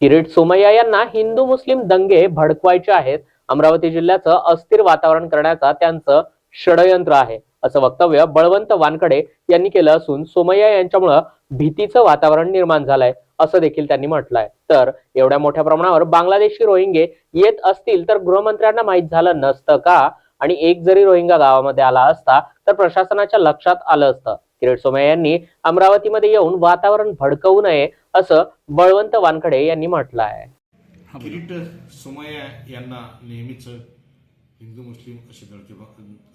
किरीट सोमय्या यांना हिंदू मुस्लिम दंगे भडकवायचे आहेत. अमरावती जिल्ह्याचं अस्थिर वातावरण करण्याचा त्यांचं षडयंत्र आहे. असं वक्तव्य बळवंत वानकडे यांनी केलं असून सोमय्या यांच्यामुळं भीतीचं वातावरण निर्माण झालंय असं देखील त्यांनी म्हटलंय. तर एवढ्या मोठ्या प्रमाणावर बांगलादेशी रोहिंगे येत असतील तर गृहमंत्र्यांना माहीत झालं नसतं का? आणि एक जरी रोहिंगा गावामध्ये आला असता तर प्रशासनाच्या लक्षात आलं असतं. किरीट सोमय्या यांनी अमरावतीमध्ये येऊन वातावरण भडकवू नये असं बळवंत वानखडे यांनी म्हटलं आहे किरीट सोमय्या यांना नेहमीच हिंदू मुस्लिम असे दळके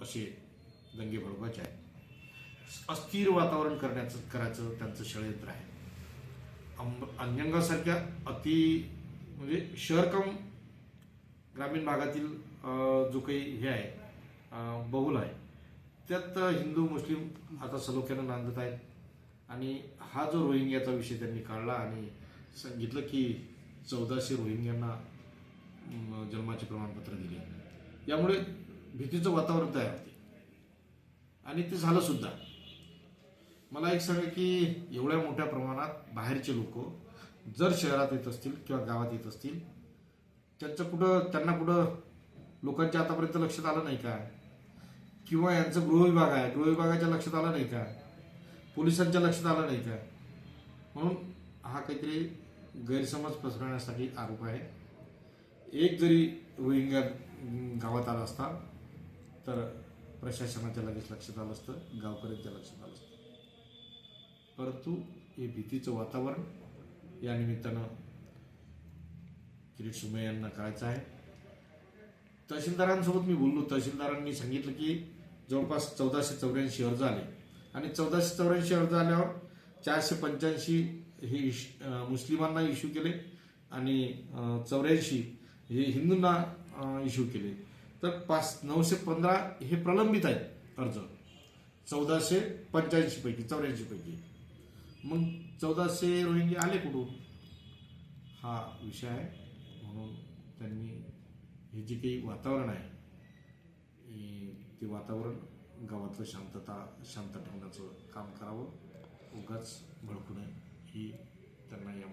असे दंगे भडवायचे आहेत. अस्थिर वातावरण करण्याचं करायचं त्यांचं षडयंत्र आहे. अंब अंजंगासारख्या अति म्हणजे शहर कम ग्रामीण भागातील अं, जो काही हे आहे बहुल आहे. त्यात हिंदू मुस्लिम आता सलोख्यानं नांदत आहेत. आणि हा जो रोहिंग्याचा विषय त्यांनी काढला आणि सांगितलं की चौदाशे रोहिंग्यांना जन्माचे प्रमाणपत्र दिले. यामुळे भीतीचं वातावरण तयार होते. आणि ते झालं सुद्धा. मला एक सांगा की एवढ्या मोठ्या प्रमाणात बाहेरचे लोक जर शहरात येत असतील किंवा गावात येत असतील त्यांचं कुठं त्यांना कुठं लोकांच्या आतापर्यंत लक्षात आलं नाही का? किंवा यांचं गृहविभाग आहे गृहविभागाच्या लक्षात आलं नाही का? पोलिसांच्या लक्षात आलं नाही का? म्हणून हा काहीतरी गैरसमज पसरवण्यासाठी आरोप आहे. एक जरी रोहिंग्या गावात आला असता तर प्रशासनाच्या लगेच लक्षात आलं असतं गावकऱ्यांच्या लक्षात आलं असतं. परंतु हे भीतीचं वातावरण या निमित्तानं किरीट सुमे यांना कळायचं आहे. तहसीलदारांसोबत मी बोललो. तहसीलदारांनी सांगितलं की जवळपास चौदाशे चौऱ्याऐंशी अर्ज आले. आणि चौदाशे चौऱ्याऐंशी अर्ज आल्यावर चारशे पंच्याऐंशी हे इश मुस्लिमांना इश्यू केले आणि चौऱ्याऐंशी हे हिंदूंना इश्यू केले. तर पाच नऊशे पंधरा हे प्रलंबित आहेत अर्ज. चौदाशे पंच्याऐंशीपैकी चौऱ्याऐंशीपैकी मग चौदाशे रोहिंगे आले कुठून? हा विषय आहे. म्हणून त्यांनी हे जे काही वातावरण आहे ते वातावरण गावातलं शांतता शांत ठेवण्याचं काम करावं. उगाच भडकू नये ही त्यांना या